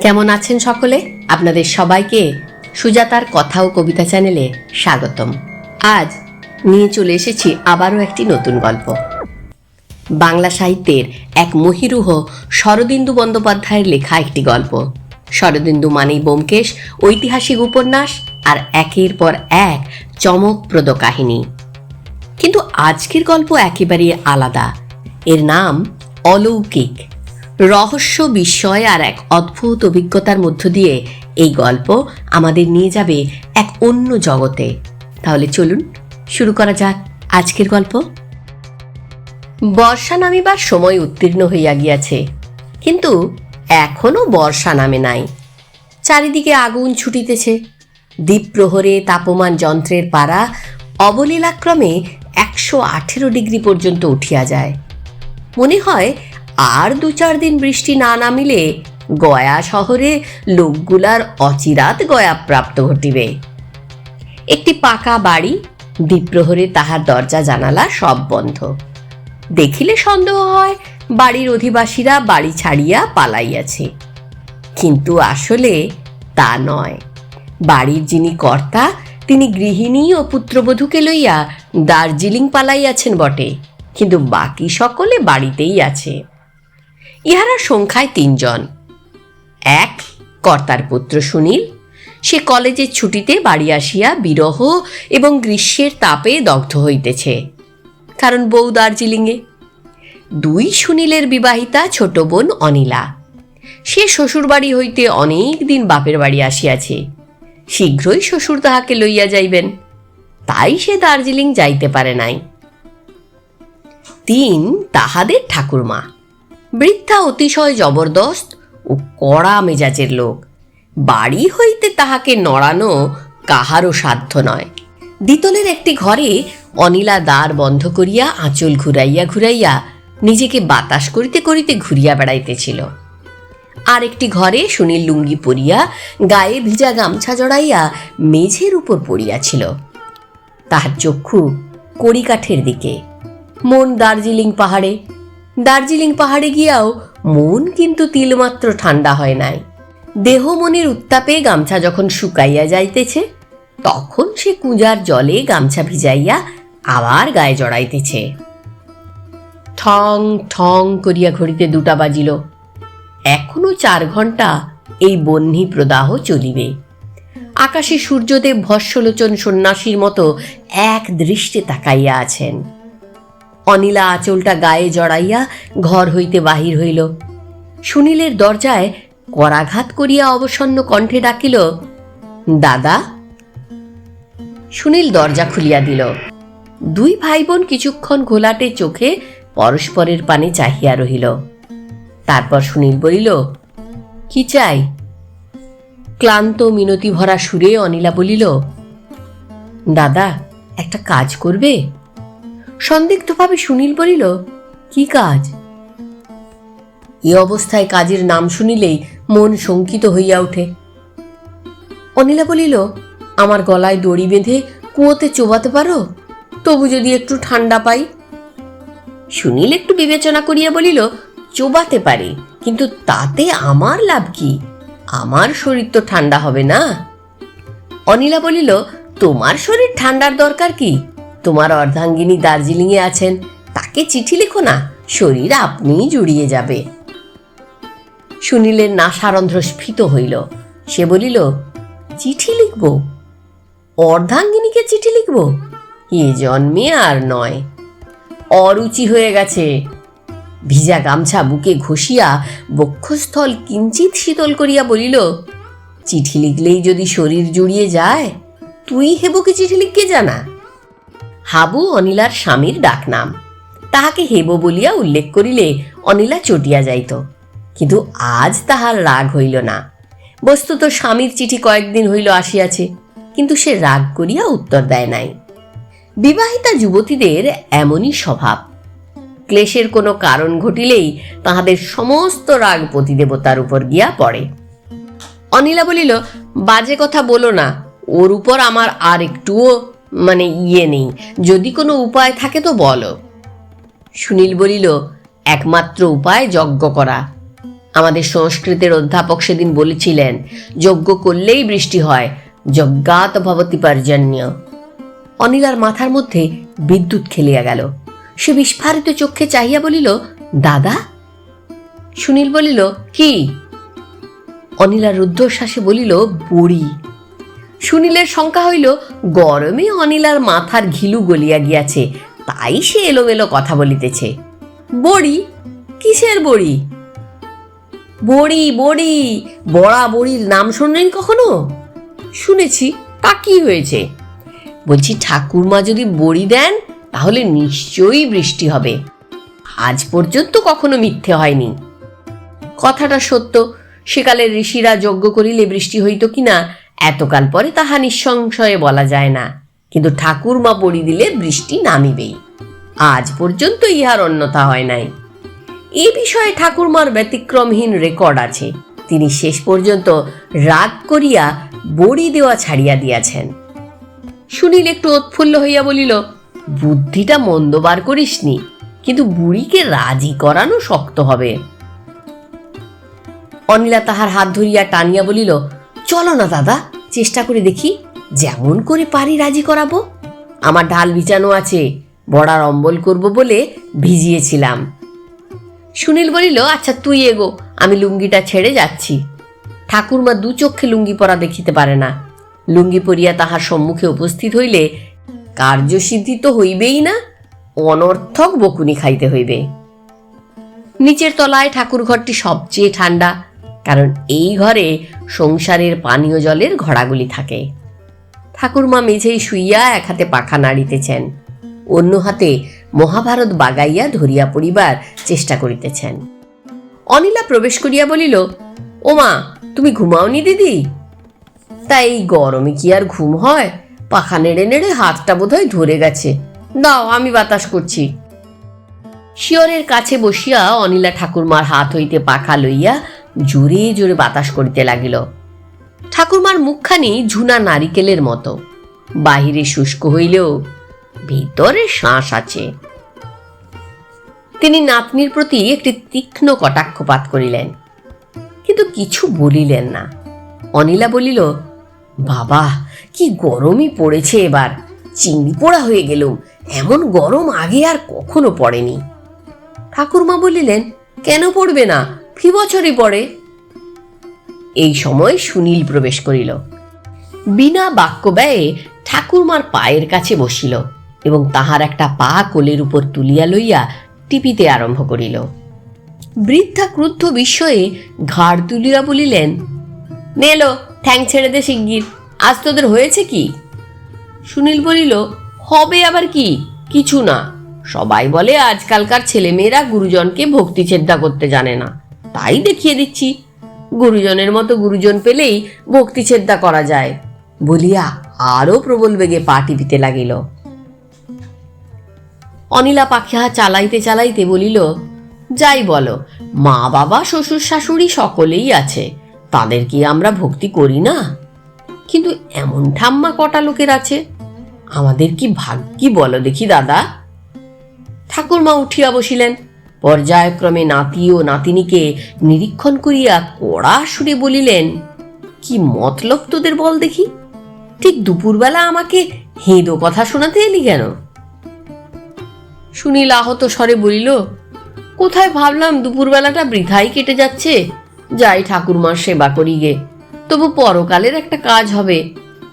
কেমন আছেন সকলে? আপনাদের সবাইকে সুজাতার কথা ও কবিতা চ্যানেলে স্বাগতম। আজ নিয়ে চলে এসেছি আবারও একটি নতুন গল্প। বাংলা সাহিত্যের এক মহিরুহ শরদিন্দু বন্দ্যোপাধ্যায়ের লেখা একটি গল্প। শরদিন্দু মানেই ব্যোমকেশ ঐতিহাসিক উপন্যাস আর একের পর এক চমকপ্রদ কাহিনী। কিন্তু আজকের গল্প একেবারে আলাদা। এর নাম অলৌকিক। রহস্য, বিস্ময় আর এক অদ্ভুত অভিজ্ঞতার মধ্য দিয়ে এই গল্প আমাদের নিয়ে যাবে এক অন্য জগতে। তাহলে চলুন, শুরু করা যাক আজকের গল্প। বর্ষা নামিবার সময় উত্তীর্ণ হইয়া গিয়াছে, কিন্তু এখনও বর্ষা নামে নাই। চারিদিকে আগুন ছুটিতেছে। দ্বীপ্রহরে তাপমান যন্ত্রের পারা অবলীলাক্রমে একশো আঠেরো ডিগ্রি পর্যন্ত উঠিয়া যায়। মনে হয় আর দু চার দিন বৃষ্টি না নামিলে গয়া শহরে লোকগুলার অচিরাত গয়া প্রাপ্ত ঘটিবে। একটি পাকা বাড়ি, দ্বীপ্রহরে তাহার দরজা, জানালা সব বন্ধ। দেখিলে সন্দেহ হয়, বাড়ির অধিবাসীরা বাড়ি ছাড়িয়া পালাইয়াছে। কিন্তু আসলে তা নয়। বাড়ির যিনি কর্তা, তিনি গৃহিণী ও পুত্রবধূকে লইয়া দার্জিলিং পালাইয়াছেন বটে। কিন্তু বাকি সকলে বাড়িতেই আছে। ইহারা সংখ্যায় তিনজন। এক, কর্তার পুত্র সুনীল। সে কলেজের ছুটিতে বাড়ি আসিয়া বিরহ এবং গ্রীষ্মের তাপে দগ্ধ হইতেছে। কারণ বউ দার্জিলিংয়ে। দুই, সুনীলের বিবাহিতা ছোট বোন অনিলা। সে শ্বশুরবাড়ি হইতে অনেক দিন বাপের বাড়ি আসিয়াছে। শীঘ্রই শ্বশুর তাহাকে লইয়া যাইবেন। তাই সে দার্জিলিং যাইতে পারে নাই। তিন, তাহাদের ঠাকুরমা। বৃদ্ধা অতিশয় জবরদস্ত ও কড়া মেজাজের লোক। বাড়ি হইতে তাহাকে নড়ানো কাহারও সাধ্য নয়। দ্বিতলের একটি ঘরে অনিলা দ্বার বন্ধ করিয়া আঁচল ঘুরাইয়া ঘুরাইয়া নিজেকে বাতাস করিতে করিতে ঘুরিয়া বেড়াইতেছিল। আর একটি ঘরে সুনীল লুঙ্গি পরিয়া গায়ে ভিজা গামছা জড়াইয়া মেঝের উপর পড়িয়াছিল। তাহার চক্ষু কড়িকাঠের দিকে। মন দার্জিলিং পাহাড়ে দার্জিলিং পাহাড়ে গিয়াও মন কিন্তু তিলমাত্র ঠান্ডা হয় নাই। দেহ মনের উত্তাপে গামছা যখন শুকাইয়া যাইতেছে, তখন সে কুঁজার জলে গামছা ভিজাইয়া আবার গায়ে জড়াইতেছে। ঠং ঠং করিয়া ঘড়িতে দুটা বাজিল। এখনও চার ঘণ্টা এই বহ্নি প্রদাহ চলিবে। আকাশে সূর্যদেব ভস্যলোচন সন্ন্যাসীর মতো এক দৃষ্টে তাকাইয়া আছেন। অনিলা আঁচলটা গায়ে জড়াইয়া ঘর হইতে বাহির হইল। সুনীলের দরজায় করাঘাত করিয়া অবসন্ন কণ্ঠে ডাকিল, দাদা? সুনীল দরজা খুলিয়া দিল। দুই ভাই বোন কিছুক্ষণ ঘোলাটে চোখে পরস্পরের পানে চাহিয়া রহিল। তারপর সুনীল বলিল, কি চাই? ক্লান্ত মিনতি ভরা সুরে অনিলা বলিল, দাদা, একটা কাজ করবে? সন্দিগ্ধভাবে সুনীল বলিল, কি কাজ? এ অবস্থায় কাজের নাম শুনিলেই মন শঙ্কিত হইয়া ওঠে। অনিলা বলিল, আমার গলায় দড়ি বেঁধে কুয়োতে চোবাতে পারো? তবু যদি একটু ঠান্ডা পাই? সুনীল একটু বিবেচনা করিয়া বলিল, চোবাতে পারে, কিন্তু তাতে আমার লাভ কি? আমার শরীর তো ঠান্ডা হবে না? অনিলা বলিল, তোমার শরীর ঠান্ডার দরকার কি? তোমার অর্ধাঙ্গিনী দার্জিলিংয়ে আছেন, তাকে চিঠি লিখো না, শরীর আপনিই জুড়িয়ে যাবে। সুনীলের নাসারন্ধ্র স্ফীত হইল। সে বলিল, চিঠি লিখব? অর্ধাঙ্গিনীকে চিঠি লিখব? এ জন্মে আর নয়। অরুচি হয়ে গেছে। ভিজা গামছা বুকে ঘষিয়া বক্ষস্থল কিঞ্চিত শীতল করিয়া বলিল, চিঠি লিখলেই যদি শরীর জুড়িয়ে যায়, তুই হেবুকে চিঠি লিখকে জানা? হাবু অনিলার স্বামীর ডাকনাম। তাহাকে হেব বলিয়া উল্লেখ করিলে অনিলা চটিয়া যাইত। কিন্তু আজ তাহার রাগ হইল না। বস্তুত স্বামীর চিঠি কয়েকদিন হইল আসিয়াছে, কিন্তু সে রাগ করিয়া উত্তর দেয় নাই। বিবাহিতা যুবতীদের এমনই স্বভাব। ক্লেশের কোনো কারণ ঘটিলেই তাহাদের সমস্ত রাগ পতিদেবতার উপর গিয়া পড়ে। অনিলা বলিল, বাজে কথা বলো না, ওর উপর আমার আর একটুও মানে ইয়ে নেই। যদি কোনো উপায় থাকে তো বলো। সুনীল বলিল, একমাত্র উপায় যজ্ঞ করা। আমাদের সংস্কৃতের অধ্যাপক সেদিন বলেছিলেন, যজ্ঞ করলেই বৃষ্টি হয়, যজ্ঞাত ভবতি পর্জন্য। অনিলার মাথার মধ্যে বিদ্যুৎ খেলিয়া গেল। সে বিস্ফারিত চক্ষে চাহিয়া বলিল, দাদা? সুনীল বলিল, কি? অনিলা রুদ্ধশ্বাসে বলিল, বড়ি। সুনীলের শঙ্কা হইল, গরমে অনিলার মাথার ঘিলু গলিয়া গিয়াছে, তাই সে এলোমেলো কথা বলিতেছে। বড়ি? কিসের বড়ি? বড়ি বড়ি, বড়া বড়ির নাম শুনলেন কখনো? শুনেছি, তা কি হয়েছে? বলছি, ঠাকুরমা যদি বড়ি দেন, তাহলে নিশ্চয়ই বৃষ্টি হবে। আজ পর্যন্ত কখনো মিথ্যে হয়নি। কথাটা সত্য, সেকালের ঋষিরা যজ্ঞ করিলে বৃষ্টি হইত কিনা এতকাল পরে তাহা নিঃসংশয়ে বলা যায় না। কিন্তু ঠাকুরমা বড়ি দিলে বৃষ্টি নামিবেই। আজ পর্যন্ত ইহার অন্যথা হয় নাই। এ বিষয়ে ঠাকুরমার ব্যতিক্রমহীন রেকর্ড আছে। তিনি শেষ পর্যন্ত রাগ করিয়া বড়ি দেওয়া ছাড়িয়া দিয়াছেন। সুনীল একটু উৎফুল্ল হইয়া বলিল, বুদ্ধিটা মন্দ বার করিসনি, কিন্তু বুড়িকে রাজি করানো শক্ত হবে। অনিলা তাহার হাত ধরিয়া টানিয়া বলিল চলো না, দাদা। চেষ্টা করে দেখি যেমন করে পারি রাজি করাবো। আমার ঢাল বিছানো আছে বড়ার অম্বল করব বলে ভিজিয়েছিলাম। সুনীল বলিল আচ্ছা তুই এগো, আমি লুঙ্গিটা ছেড়ে যাচ্ছি। ঠাকুরমা দু চক্ষে লুঙ্গি পরা দেখিতে পারে না। লুঙ্গি পরিয়া তাহার সম্মুখে উপস্থিত হইলে কার্যসিদ্ধি তো হইবেই না, অনর্থক বকুনি খাইতে হইবে। নিচের তলায় ঠাকুর ঘরটি সবচেয়ে ঠান্ডা কারণ এই ঘরে সংসারের পানীয় জলের ঘড়াগুলি থাকে। ঠাকুরমা মেঝেই শুইয়া এক হাতে পাখা নাড়িতেছেন, অন্য হাতে মহাভারত বাগাইয়া ধরিয়া পড়িবার চেষ্টা করিতেছেন। অনিলা প্রবেশ করিয়া বলিল, ওমা, তুমি ঘুমাওনি দিদি? তা এই গরমে কি আর ঘুম হয়? পাখা নেড়ে নেড়ে হাতটা বোধহয় ধরে গেছে। দাও, আমি বাতাস করছি। শিয়রের কাছে বসিয়া অনিলা ঠাকুরমার হাত হইতে পাখা লইয়া জোরে জোরে বাতাস করিতে লাগিল। ঠাকুরমার মুখখানি ঝুনা নারিকেলের মতো। বাহিরে শুষ্ক হইলেও ভিতরে শ্বাস আছে। তিনি নাতনির প্রতি একটি তীক্ষ্ণ কটাক্ষপাত করিলেন, কিন্তু কিছু বলিলেন না। অনিলা বলিল, বাবা, কি গরমই পড়েছে এবার। চিংড়ি পোড়া হয়ে গেলুম। এমন গরম আগে আর কখনো পড়েনি। ঠাকুরমা বলিলেন, কেন পড়বে না? ফি বছরই পরে এই সময় সুনীল প্রবেশ করিল। বিনা বাক্য ব্যয়ে ঠাকুরমার পায়ের কাছে বসিল এবং তাহার একটা পা কোলের উপর তুলিয়া লইয়া টিপিতে আরম্ভ করিল। বৃদ্ধা ক্রুদ্ধ বিস্ময়ে ঘাড় তুলিয়া বলিলেন, নেলো, ঠ্যাং ছেড়ে দে শিগগির, আজ তোদের হয়েছে কি? সুনীল বলিল, হবে আবার কি? কিছু না। সবাই বলে, আজকালকার ছেলেমেয়েরা গুরুজনকে ভক্তি চেদ্দা করতে জানে না। তাই দেখিয়ে দিচ্ছি। গুরুজনের মতো গুরুজন পেলেই ভক্তি ছেদ্দা করা যায়, বলিয়া আরও প্রবল বেগে পা টিপিতে লাগিল। অনিলা পাখিয়া চালাইতে চালাইতে বলিল, যাই বলো, মা বাবা, শ্বশুর শাশুড়ি সকলেই আছে, তাদের কি আমরা ভক্তি করি না? কিন্তু এমন ঠাম্মা কটা লোকের আছে, আমাদের কি ভাগ্যি বলো দেখি দাদা? ঠাকুরমা উঠিয়া বসিলেন। পর্যায়ক্রমে নাতি ও নাতিনীকে নিরীক্ষণ করিয়া কড়া সুরে বলিলেন, কি মতলব তোদের বল দেখি? ঠিক দুপুরবেলা আমাকে হেঁদো কথা শোনাতে এলি কেন? সুনীল আহত স্বরে বলিল, কোথায় ভাবলাম দুপুরবেলাটা বৃথাই কেটে যাচ্ছে? যাই ঠাকুরমার সেবা করি গে, তবু পরকালের একটা কাজ হবে।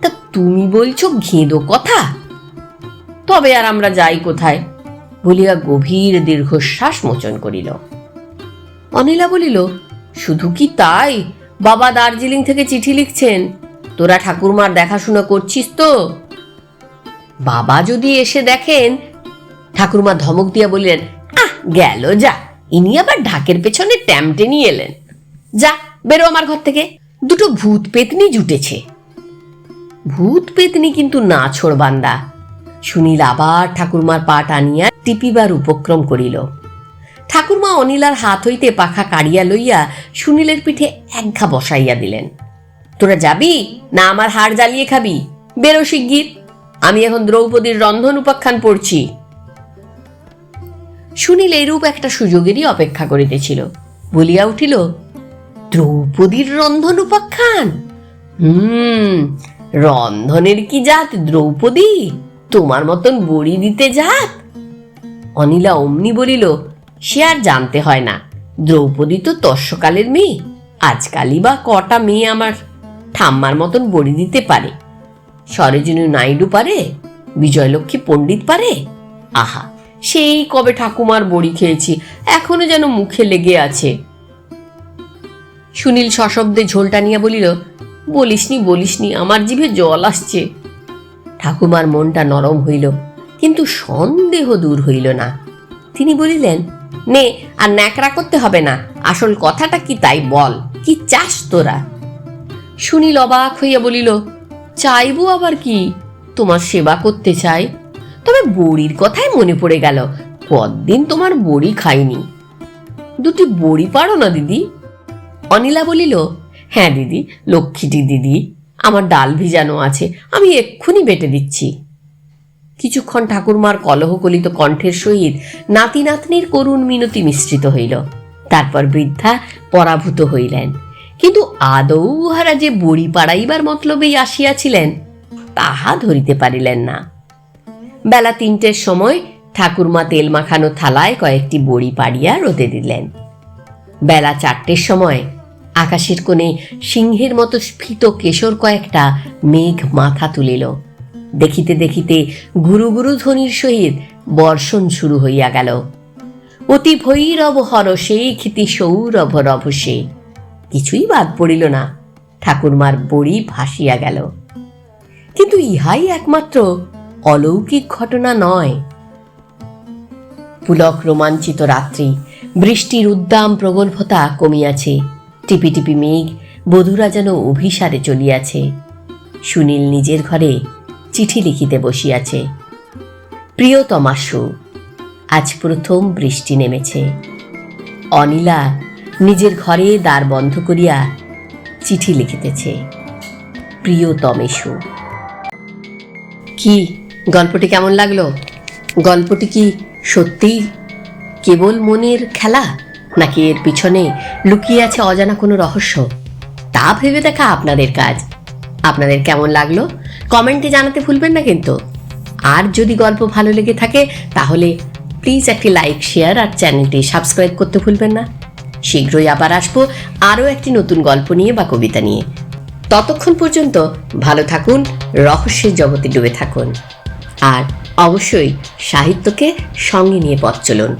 তা তুমি বলছো ঘেঁদো কথা? তবে আর আমরা যাই কোথায়? বলিয়া গভীর দীর্ঘশ্বাস মোচন করিল। অনিলা বলিল, শুধু কি তাই? বাবা দার্জিলিং থেকে চিঠি লিখছেন। তোরা ঠাকুরমার দেখাশোনা করছিস তো? বাবা যদি এসে দেখেন, ঠাকুরমা ধমক দিয়া বললেন, আহ, গেল যা। ইনি আবার ঢাকের পেছনে ট্যামটে নিয়ে এলেন। যা, বেরো আমার ঘর থেকে। দুটো ভূত পেতনি জুটেছে। ভূত পেতনি কিন্তু না ছোড়বান্দা। সুনীল আবার ঠাকুরমার পা টানিয়া টিপিবার উপক্রম করিল। ঠাকুরমা অনিলার হাত হইতে পাখা কাড়িয়া লইয়া সুনীলের পিঠে একঘা বসাইয়া দিলেন। তোরা যাবি? না আমার হাড় জ্বালিয়ে খাবি? বেরো শিগগির। আমি এখন দ্রৌপদীর রন্ধন উপাখ্যান পড়ছি। সুনীল এরূপ একটা সুযোগেরই অপেক্ষা করিতেছিল। বলিয়া উঠিল, দ্রৌপদীর রন্ধন উপাখ্যান? হুম, রন্ধনের কি জাত দ্রৌপদী? তোমার মতন বড়ি দিতে জাত? অনিলা অমনি বলিল, সে আর জানতে হয় না। দ্রৌপদী তো তস্যকালের মেয়ে। আজকালই বা কটা মেয়ে আমার ঠাম্মার মতন বড়ি দিতে পারে। সরোজিনী নাইডু পারে, বিজয়লক্ষ্মী পণ্ডিত পারে। আহা, সেই কবে ঠাকুমার বড়ি খেয়েছি, এখনও যেন মুখে লেগে আছে। সুনীল সশব্দে ঝোলটা নিয়ে বলিল, বলিসনি বলিসনি, আমার জিভে জল আসছে। ঠাকুমার মনটা নরম হইল। কিন্তু সন্দেহ দূর হইল না। তিনি বলিলেন, নে, আর ন্যাকড়া করতে হবে না। আসল কথাটা কি তাই বল। কি চাস তোরা? সুনীল অবাক হইয়া বলিল, চাইব আবার কি? তোমার সেবা করতে চাই। তবে বড়ির কথাই মনে পড়ে গেল। কদিন তোমার বড়ি খাইনি। দুটি বড়ি পারো না, দিদি? অনিলা বলিল হ্যাঁ দিদি, লক্ষ্মীটি দিদি। আমার ডাল ভিজানো আছে। আমি এক্ষুনি বেটে দিচ্ছি। কিছুক্ষণ ঠাকুরমার কলহকলিত কণ্ঠের সহিত নাতি নাতনির করুণ মিনতি মিশ্রিত হইল। তারপর বৃদ্ধা পরাভূত হইলেন। কিন্তু আদৌ উহারা যে বড়ি পাড়াইবার মতলবেই আসিয়াছিলেন, তাহা ধরিতে পারিলেন না। বেলা তিনটের সময় ঠাকুরমা তেল মাখানো থালায় কয়েকটি বড়ি পাড়িয়া রোদে দিলেন। বেলা চারটের সময় আকাশের কোণে সিংহের মতো স্ফীত কেশর কয়েকটা মেঘ মাথা তুলিল। দেখিতে দেখিতে গুরু গুরু ধ্বনির সহিত বর্ষণ শুরু হইয়া গেল। অতি ভৈরব হরসে ক্ষিতি সৌরভ রভসে কিছুই বাদ পড়িল না, ঠাকুরমার বড়ি ভাসিয়া গেল। কিন্তু ইহাই একমাত্র অলৌকিক ঘটনা নয়। পুলক রোমাঞ্চিত রাত্রি, বৃষ্টির উদ্দাম প্রগল্ভতা কমিয়াছে। টিপি টিপি মেঘ, বধুরা যেন অভিসারে চলিয়াছে। সুনীল নিজের ঘরে চিঠি লিখিতে বসিয়াছে। প্রিয়তমাশু আজ প্রথম বৃষ্টি নেমেছে। অনিলা নিজের ঘরে দ্বার বন্ধ করিয়া চিঠি লিখিতেছে। প্রিয়তমেশু কি, গল্পটি কেমন লাগল? গল্পটি কি সত্যিই কেবল মনের খেলা, নাকি এর পিছনে লুকিয়ে আছে অজানা কোনো রহস্য? তা ভেবে দেখা আপনাদের কাজ। আপনাদের কেমন লাগল? কমেন্টে জানাতে ভুলবেন না কিন্তু। আর যদি গল্প ভালো লেগে থাকে, তাহলে প্লিজ একটি লাইক শেয়ার আর চ্যানেলটি সাবস্ক্রাইব করতে ভুলবেন না। শীঘ্রই আবার আসব আরও একটি নতুন গল্প নিয়ে বা কবিতা নিয়ে। ততক্ষণ পর্যন্ত ভালো থাকুন, রহস্যের জগতে ডুবে থাকুন। আর অবশ্যই সাহিত্যকে সঙ্গে নিয়ে পথ চলুন।